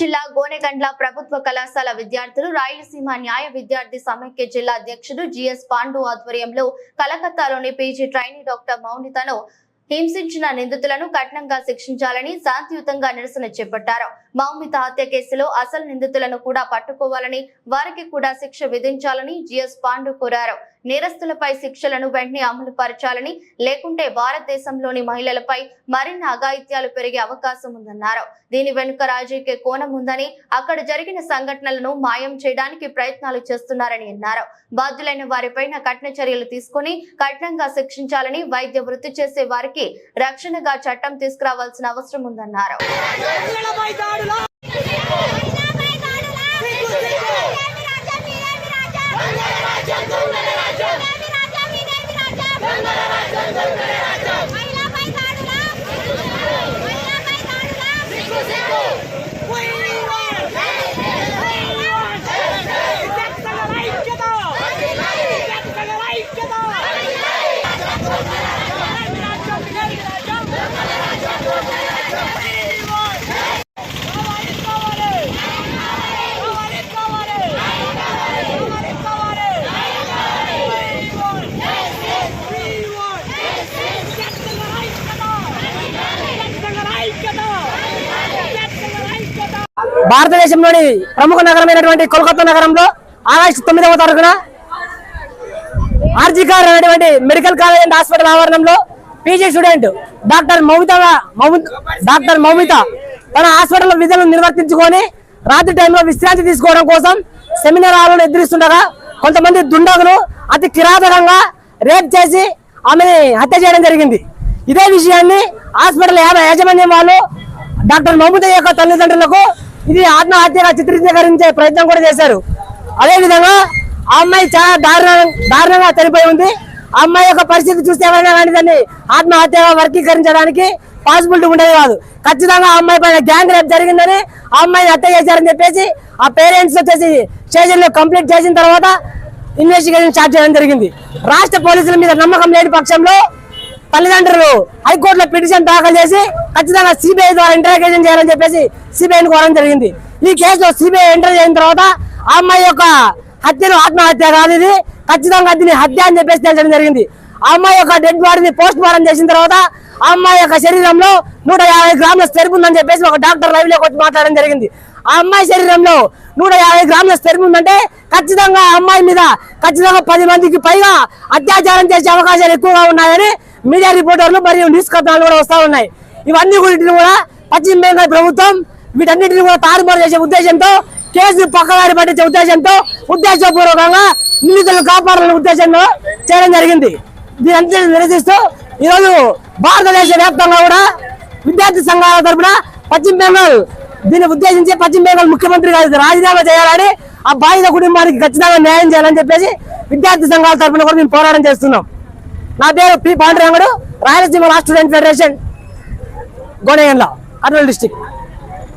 జిల్లా గోనెగండ్ల ప్రభుత్వ కళాశాల విద్యార్థులు రాయలసీమ న్యాయ విద్యార్థి సమైక్య జిల్లా అధ్యక్షుడు జిఎస్ పాండు ఆధ్వర్యంలో కలకత్తాలోని పీజీ ట్రైనీ డాక్టర్ మౌనితను హింసించిన నిందితులను కఠినంగా శిక్షించాలని శాంతియుతంగా నిరసన చేపట్టారు. మౌమిత హత్య కేసులో అసలు నిందితులను కూడా పట్టుకోవాలని వారికి కూడా శిక్ష విధించాలని జిఎస్ పాండు కోరారు. నేరస్తులపై శిక్షలను వెంటనే అమలు పరచాలని లేకుంటే భారతదేశంలోని మహిళలపై మరిన్ని అఘాయిత్యాలు పెరిగే అవకాశం ఉందన్నారు. దీని వెనుక రాజకీయ కోణం ఉందని అక్కడ జరిగిన సంఘటనలను మాయం చేయడానికి ప్రయత్నాలు చేస్తున్నారని అన్నారు. బాధ్యులైన వారిపైన కఠిన చర్యలు తీసుకుని కఠినంగా శిక్షించాలని వైద్య వృత్తి చేసే వారికి రక్షణగా చట్టం తీసుకురావాల్సిన అవసరం ఉందన్నారు. భారతదేశంలోని ప్రముఖ నగరమైనటువంటి కోల్కతా నగరంలో ఆగస్టు తొమ్మిదవ తారీఖున ఆర్జికార్ అనేటువంటి మెడికల్ కాలేజ్ అండ్ హాస్పిటల్ ఆవరణంలో PG student doctor Moumita doctor Moumita తన హాస్పిటల్ విధులను నిర్వర్తించుకొని రాత్రి టైంలో విశ్రాంతి తీసుకోవడం కోసం సెమినార్ హాల్లో ఎదురిస్తుండగా కొంతమంది దుండగులు అతి కిరాతకంగా రేప్ చేసి ఆమెని హత్య చేయడం జరిగింది. ఇదే విషయాన్ని హాస్పిటల్ యాభై యాజమాన్యం వాళ్ళు డాక్టర్ మహమూద్ యొక్క తల్లిదండ్రులకు ఇది ఆత్మహత్యగా చిత్రీకరించే ప్రయత్నం కూడా చేశారు. అదే విధంగా ఆ అమ్మాయి చాలా దారుణ దారుణంగా చనిపోయి ఉంది. ఆ అమ్మాయి యొక్క పరిస్థితి చూస్తే ఏమైనా కానీ దాన్ని ఆత్మహత్యగా వర్గీకరించడానికి పాసిబిలిటీ ఉండేది కాదు. ఖచ్చితంగా ఆ అమ్మాయి పైన గ్యాంగ్ రేప్ జరిగిందని ఆ అమ్మాయిని హత్య చేశారని చెప్పేసి ఆ పేరెంట్స్ వచ్చేసి స్టేషన్ కంప్లీట్ చేసిన తర్వాత ఇన్వెస్టిగేషన్ స్టార్ట్ చేయడం జరిగింది. రాష్ట్ర పోలీసుల మీద నమ్మకం లేని పక్షంలో తల్లిదండ్రులు హైకోర్టులో పిటిషన్ దాఖలు చేసి ఖచ్చితంగా సిబిఐ ద్వారా ఇంటరాగేషన్ చేయాలని చెప్పేసి సిబిఐని కోరడం జరిగింది. ఈ కేసులో సిబిఐ ఎంటర్ చేసిన తర్వాత ఆ అమ్మాయి యొక్క హత్యను ఆత్మహత్య కాదు ఇది. ఖచ్చితంగా దీన్ని హత్య అని చెప్పేసి తేల్చడం జరిగింది. ఆ అమ్మాయి యొక్క డెడ్ బాడీని పోస్ట్ మార్టం చేసిన తర్వాత ఆ అమ్మాయి యొక్క శరీరంలో నూట యాభై గ్రాముల స్టెర్మ్ ఉందని చెప్పేసి ఒక డాక్టర్ లైవ్లోకి వచ్చి మాట్లాడడం జరిగింది. ఆ అమ్మాయి శరీరంలో నూట యాభై గ్రాముల స్టెర్మ్ ఉందంటే ఖచ్చితంగా ఆ అమ్మాయి మీద ఖచ్చితంగా పది మందికి పైగా అత్యాచారం చేసే అవకాశాలు ఎక్కువగా ఉన్నాయని మీడియా రిపోర్టర్లు మరియు న్యూస్ కథనాలు కూడా వస్తా ఉన్నాయి. ఇవన్నీ వీటిని కూడా పశ్చిమ బెంగాల్ ప్రభుత్వం వీటన్నిటిని కూడా తారుమారు చేసే ఉద్దేశంతో కేసు పక్కదారి పట్టించే ఉద్దేశంతో ఉద్దేశపూర్వకంగా నిందితులను కాపాడాలనే ఉద్దేశంతో చేయడం జరిగింది. దీని అంతటిని నిరసిస్తూ ఈరోజు భారతదేశ వ్యాప్తంగా కూడా విద్యార్థి సంఘాల తరపున పశ్చిమ బెంగాల్ దీన్ని ఉద్దేశించి పశ్చిమ బెంగాల్ ముఖ్యమంత్రి గారికి రాజీనామా చేయాలని ఆ బాధిత కుటుంబానికి ఖచ్చితంగా న్యాయం చేయాలని చెప్పేసి విద్యార్థి సంఘాల తరపున కూడా మేము పోరాటం చేస్తున్నాం. నా పేరు P Pandurangudu Rayalaseema law student federation Gonegandla Kurnool district